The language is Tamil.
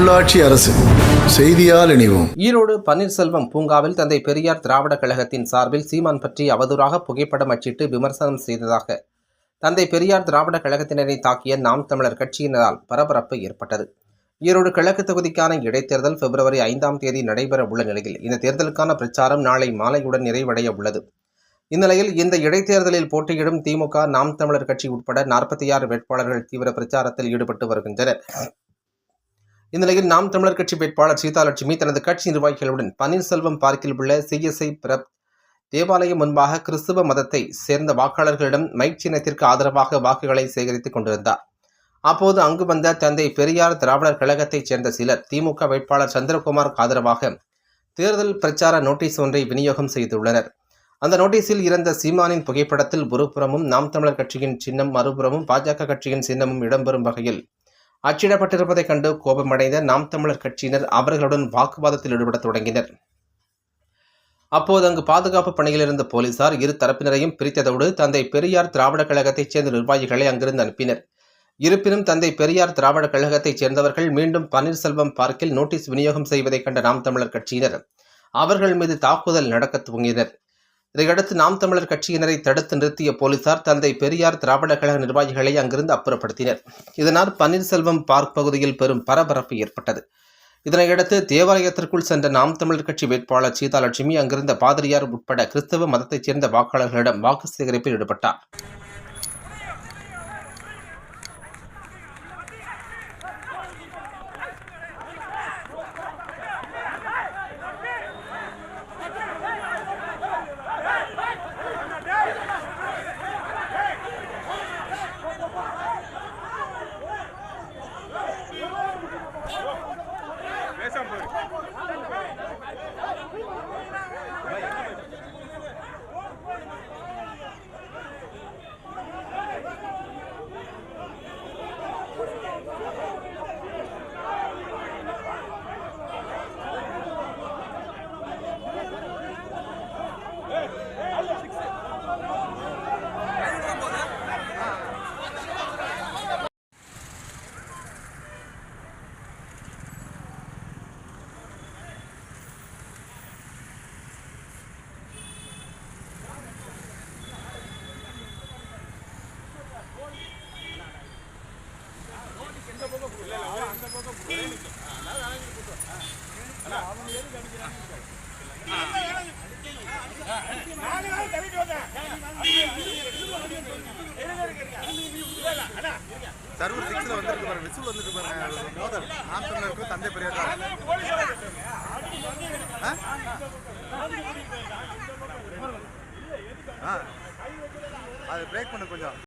உள்ளாட்சி அரசு செய்தியால் இணைவோம். ஈரோடு பன்னீர்செல்வம் பூங்காவில் தந்தை பெரியார் திராவிட கழகத்தின் சார்பில் சீமான் பற்றி அவதூறாக புகைப்படம் அச்சிட்டு விமர்சனம் செய்ததாக தந்தை பெரியார் திராவிட கழகத்தினரை தாக்கிய நாம் தமிழர் கட்சியினரால் பரபரப்பு ஏற்பட்டது. ஈரோடு கிழக்கு தொகுதிக்கான இடைத்தேர்தல் பிப்ரவரி ஐந்தாம் தேதி நடைபெற உள்ள நிலையில் இந்த தேர்தலுக்கான பிரச்சாரம் நாளை மாலையுடன் நிறைவடைய உள்ளது. இந்நிலையில் இந்த இடைத்தேர்தலில் போட்டியிடும் திமுக நாம் தமிழர் கட்சி உட்பட நாற்பத்தி ஆறு வேட்பாளர்கள் தீவிர பிரச்சாரத்தில் ஈடுபட்டு வருகின்றனர். இந்நிலையில் நாம் தமிழர் கட்சி வேட்பாளர் சீதாலட்சுமி தனது கட்சி நிர்வாகிகளுடன் பன்னீர்செல்வம் பார்க்கில் உள்ள சிஎஸ்ஐ பிரப் தேவாலயம் முன்பாக கிறிஸ்துவ மதத்தை சேர்ந்த வாக்காளர்களிடம் மைக் சின்னத்திற்கு ஆதரவாக வாக்குகளை சேகரித்துக் கொண்டிருந்தார். அப்போது அங்கு வந்த தந்தை பெரியார் திராவிடர் கழகத்தைச் சேர்ந்த சிலர் திமுக வேட்பாளர் சந்திரகுமாருக்கு ஆதரவாக தேர்தல் பிரச்சார நோட்டீஸ் ஒன்றை விநியோகம் செய்துள்ளனர். அந்த நோட்டீஸில் இருந்த சீமானின் புகைப்படத்தில் ஒருபுறமும் நாம் தமிழர் கட்சியின் சின்னம் மறுபுறமும் பாஜக கட்சியின் சின்னமும் இடம்பெறும் வகையில் அச்சிடப்பட்டிருப்பதைக் கண்டு கோபமடைந்த நாம் தமிழர் கட்சியினர் அவர்களுடன் வாக்குவாதத்தில் ஈடுபடத் தொடங்கினர். அப்போது அங்கு பாதுகாப்பு பணியில் இருந்த போலீசார் இரு தரப்பினரையும் பிரித்ததோடு தந்தை பெரியார் திராவிட கழகத்தைச் சேர்ந்த நிர்வாகிகளை அங்கிருந்து அனுப்பினர். இருப்பினும் தந்தை பெரியார் திராவிட கழகத்தைச் சேர்ந்தவர்கள் மீண்டும் பன்னீர்செல்வம் பார்க்கில் நோட்டீஸ் விநியோகம் செய்வதைக் கண்ட நாம் தமிழர் கட்சியினர் அவர்கள் மீது தாக்குதல் நடக்கத் துவங்கினர். இதையடுத்து நாம் தமிழர் கட்சியினரை தடுத்து நிறுத்திய போலீசார் தந்தை பெரியார் திராவிட கழக நிர்வாகிகளை அங்கிருந்து அப்புறப்படுத்தினர். இதனால் பன்னீர்செல்வம் பார்க் பகுதியில் பெரும் பரபரப்பு ஏற்பட்டது. இதனையடுத்து தேவாலயத்திற்குள் சென்ற நாம் தமிழர் கட்சி வேட்பாளர் சீதாலட்சுமி அங்கிருந்த பாதிரியார் உட்பட கிறிஸ்தவ மதத்தைச் சேர்ந்த வாக்காளர்களிடம் வாக்கு சேகரிப்பில் ஈடுபட்டார். சர்வர் சிக்ஸ்ல வந்திருக்கு பாருங்க. விசில் வந்துட்டு பாருங்க. மோதல். ஆத்தனருக்கும் தந்தை பெரியார் அது பிரேக் பண்ணு கொஞ்சம்.